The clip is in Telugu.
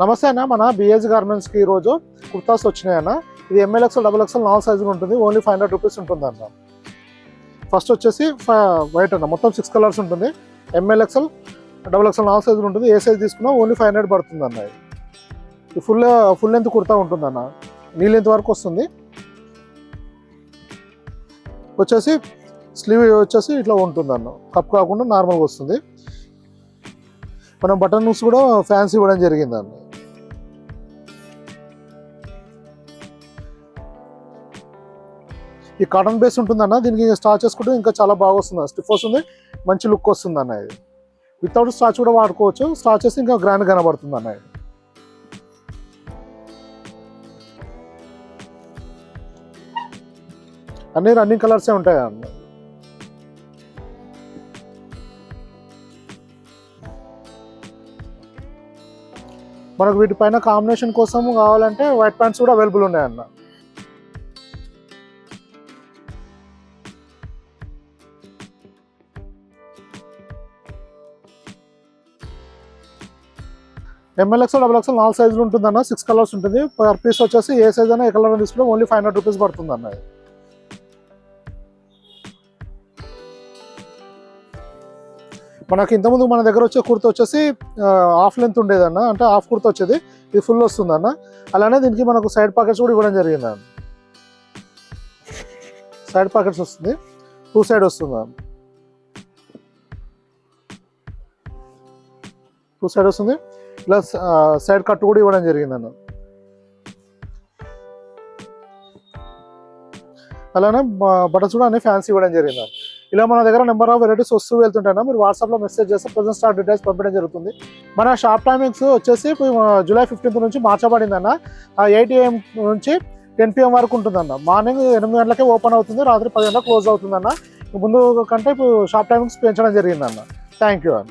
నమస్తే అన్న మన బిఎస్ గార్మెంట్స్కి ఈరోజు కుర్తాస్ వచ్చినాయి అన్న. ఇది ఎంఎల్ ఎక్స్ఎల్ డబుల్ ఎక్స్ఎల్ నాలుగు సైజులు ఉంటుంది. ఓన్లీ ఫైవ్ హండ్రెడ్ రూపీస్ ఉంటుంది అన్న. ఫస్ట్ వచ్చేసి వైట్ అన్న. మొత్తం సిక్స్ కలర్స్ ఉంటుంది. M L XL double XL నాలుగు సైజులు ఉంటుంది. ఏ సైజ్ తీసుకున్నా ఓన్లీ ఫైవ్ హండ్రెడ్ పడుతుంది అన్న ఇది. ఫుల్ ఫుల్ లెంత్ కుర్తా ఉంటుంది అన్న. నీ లెంత్ వరకు వస్తుంది. వచ్చేసి స్లీవ్ వచ్చేసి ఇట్లా ఉంటుంది అన్న. కప్ కాకుండా నార్మల్గా వస్తుంది. మనం బటన్స్ కూడా ఫ్యాన్సీ ఇవ్వడం జరిగింది అన్న. ఈ కాటన్ బేస్ ఉంటుందన్న దీనికి స్టార్చ్ చేసుకుంటే ఇంకా చాలా బాగా వస్తుంది స్టిఫ్ వస్తుంది మంచి లుక్ వస్తుంది అన్న ఇది. వితౌట్ స్టార్చ్ కూడా వాడుకోవచ్చు స్టార్చ్ చేస్తే ఇంకా గ్రాండ్ కనబడుతుంది అన్న ఇది. అన్ని రన్నింగ్ కలర్సే ఉంటాయి? అన్న మనకు వీటిపైన కాంబినేషన్ కోసం కావాలంటే వైట్ ప్యాంట్స్ కూడా అవైలబుల్ ఉన్నాయన్న. M L X double XL నాలుగు సైజులు ఉంటుందన్న సిక్స్ కలర్స్ ఉంటుంది. పర్ పీస్ వచ్చేసి ఏ సైజ్ అయినా ఏ కలర్ తీసుకుంటే ఓన్లీ ఫైవ్ హండ్రెడ్ రూపీస్ పడుతుంది అన్న మనకి ఇంతకుముందు మన దగ్గర వచ్చే కుర్త వచ్చేసి హాఫ్ లెంత్ ఉండేదన్న అంటే హాఫ్ కుర్త వచ్చేది. ఇది ఫుల్ వస్తుందన్న. అలానే దీనికి మనకు సైడ్ పాకెట్స్ కూడా ఇవ్వడం జరిగిందన్న. సైడ్ పాకెట్స్ వస్తుంది. టూ సైడ్ వస్తుంది టూ సైడ్ వస్తుంది. ఇలా సైడ్ కట్ కూడా ఇవ్వడం జరిగింది అన్న అలానే బటన్స్ కూడా అన్ని ఫ్యాన్సీ ఇవ్వడం జరిగింది అన్న ఇలా మన దగ్గర నెంబర్ ఆఫ్ వెరైటీస్ వస్తూ వెళ్తుంటాయి మీరు వాట్సాప్లో మెసేజ్ చేస్తే ప్రజెంట్ స్టాక్ డీటెయిల్స్ పంపించడం జరుగుతుంది. మన షాప్ టైమింగ్స్ వచ్చేసి జూలై ఫిఫ్టీన్త్ నుంచి మార్చబడింది అన్న ఎయిట్ ఏఎం నుంచి టెన్ పిఎం వరకు ఉంటుందన్న. మార్నింగ్ ఎనిమిది గంటలకే ఓపెన్ అవుతుంది. రాత్రి పది గంటలకు క్లోజ్ అవుతుందన్న. ముందు కంటే ఇప్పుడు షాప్ టైమింగ్స్ పెంచడం జరిగిందన్న. థ్యాంక్ యూ అన్న.